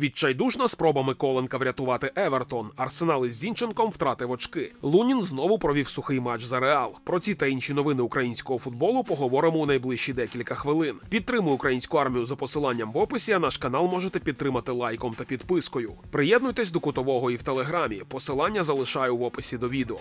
Відчайдушна спроба Миколенка врятувати Евертон. Арсенал із Зінченком втратив очки. Лунін знову провів сухий матч за Реал. Про ці та інші новини українського футболу поговоримо у найближчі декілька хвилин. Підтримуй українську армію за посиланням в описі. А наш канал можете підтримати лайком та підпискою. Приєднуйтесь до кутового і в телеграмі. Посилання залишаю в описі до відео.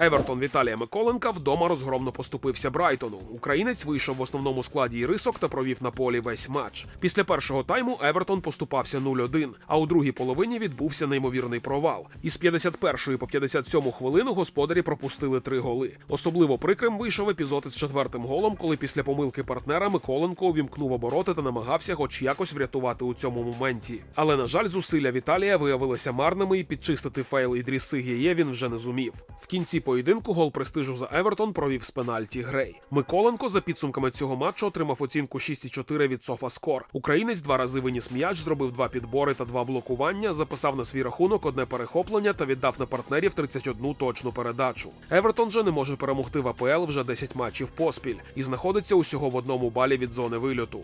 Евертон Віталія Миколенка вдома розгромно поступився Брайтону. Українець вийшов в основному складі і рисок та провів на полі весь матч. Після першого тайму Евертон поступався 0-1, а у другій половині відбувся неймовірний провал. Із 51 по 57 хвилину господарі пропустили три голи. Особливо прикрим вийшов епізод із четвертим голом, коли після помилки партнера Миколенко увімкнув обороти та намагався хоч якось врятувати у цьому моменті. Але на жаль, зусилля Віталія виявилися марними, і підчистити фейл Ідріси Гіє він вже не зумів. В кінці поєдинку гол престижу за Евертон провів з пенальті Грей. Миколенко за підсумками цього матчу отримав оцінку 6,4 від Софаскор. Українець два рази виніс м'яч, зробив два підбори та два блокування, записав на свій рахунок одне перехоплення та віддав на партнерів 31 точну передачу. Евертон же не може перемогти в АПЛ вже 10 матчів поспіль і знаходиться усього в одному балі від зони вильоту.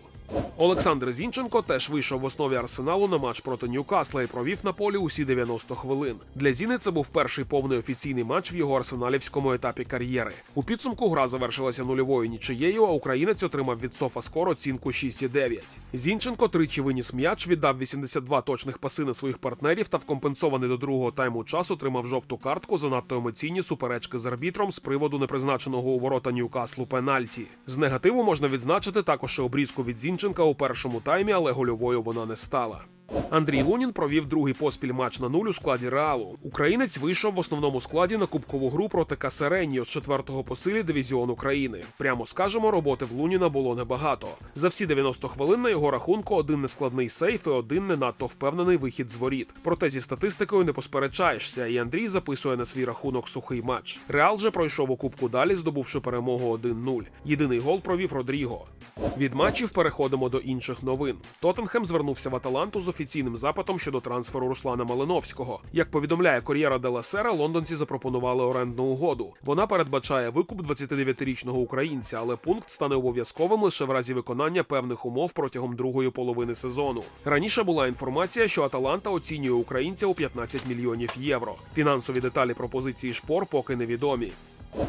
Олександр Зінченко теж вийшов в основі арсеналу на матч проти Ньюкасла і провів на полі усі 90 хвилин. Для Зіни це був перший повний офіційний матч в його арсеналівському етапі кар'єри. У підсумку гра завершилася нульовою нічиєю, а українець отримав від Софа скор оцінку 6,9. Зінченко тричі виніс м'яч, віддав 82 точних паси на своїх партнерів та вкомпенсований до другого тайму часу отримав жовту картку за надто емоційні суперечки з арбітром з приводу непризначеного у ворота Ньюкаслу пенальті. З негативу можна відзначити також обрізку від Зінченка у першому таймі, але гольовою вона не стала. Андрій Лунін провів другий поспіль матч на нуль у складі Реалу. Українець вийшов в основному складі на кубкову гру проти Касереньо з четвертого по силі дивізіону країни. Прямо скажемо, роботи в Луніна було небагато. За всі 90 хвилин на його рахунку один нескладний сейф і один не надто впевнений вихід з воріт. Проте зі статистикою не посперечаєшся, і Андрій записує на свій рахунок сухий матч. Реал же пройшов у кубку далі, здобувши перемогу 1-0. Єдиний гол провів Родріго. Від матчів переходимо до інших новин. Тоттенхем звернувся в Аталанту з офіційним запитом щодо трансферу Руслана Малиновського. Як повідомляє Кор'єра де ла Сера, лондонці запропонували орендну угоду. Вона передбачає викуп 29-річного українця, але пункт стане обов'язковим лише в разі виконання певних умов протягом другої половини сезону. Раніше була інформація, що Аталанта оцінює українця у 15 мільйонів євро. Фінансові деталі пропозиції шпор поки невідомі.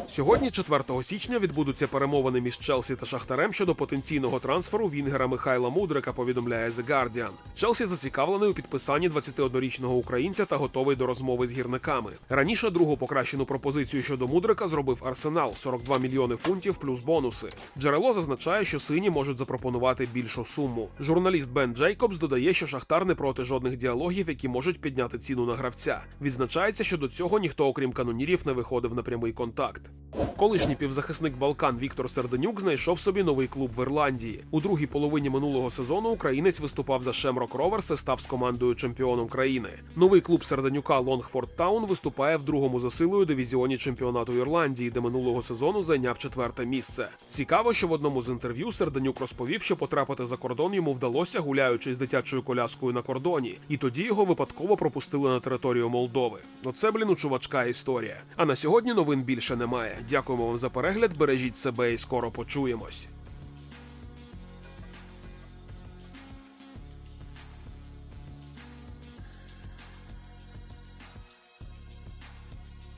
Сьогодні, 4 січня, відбудуться перемовини між Челсі та Шахтарем щодо потенційного трансферу Вінгера Михайла Мудрика, повідомляє The Guardian. Челсі зацікавлений у підписанні 21-річного українця та готовий до розмови з гірниками. Раніше другу покращену пропозицію щодо Мудрика зробив Арсенал 42 мільйони фунтів плюс бонуси. Джерело зазначає, що сині можуть запропонувати більшу суму. Журналіст Бен Джейкобс додає, що Шахтар не проти жодних діалогів, які можуть підняти ціну на гравця. Відзначається, що до цього ніхто, окрім канонірів, не виходив на прямий контакт. Колишній півзахисник Балкан Віктор Серденюк знайшов собі новий клуб в Ірландії. У другій половині минулого сезону українець виступав за Шемрок Роверс і став з командою чемпіоном країни. Новий клуб Серденюка Лонгфорд Таун виступає в другому за силою дивізіоні чемпіонату Ірландії, де минулого сезону зайняв четверте місце. Цікаво, що в одному з інтерв'ю Серденюк розповів, що потрапити за кордон йому вдалося, гуляючи з дитячою коляскою на кордоні, і тоді його випадково пропустили на територію Молдови. Оце, блін, у чувачка історія. А на сьогодні новин більше немає. Дякуємо вам за перегляд. Бережіть себе і скоро почуємось.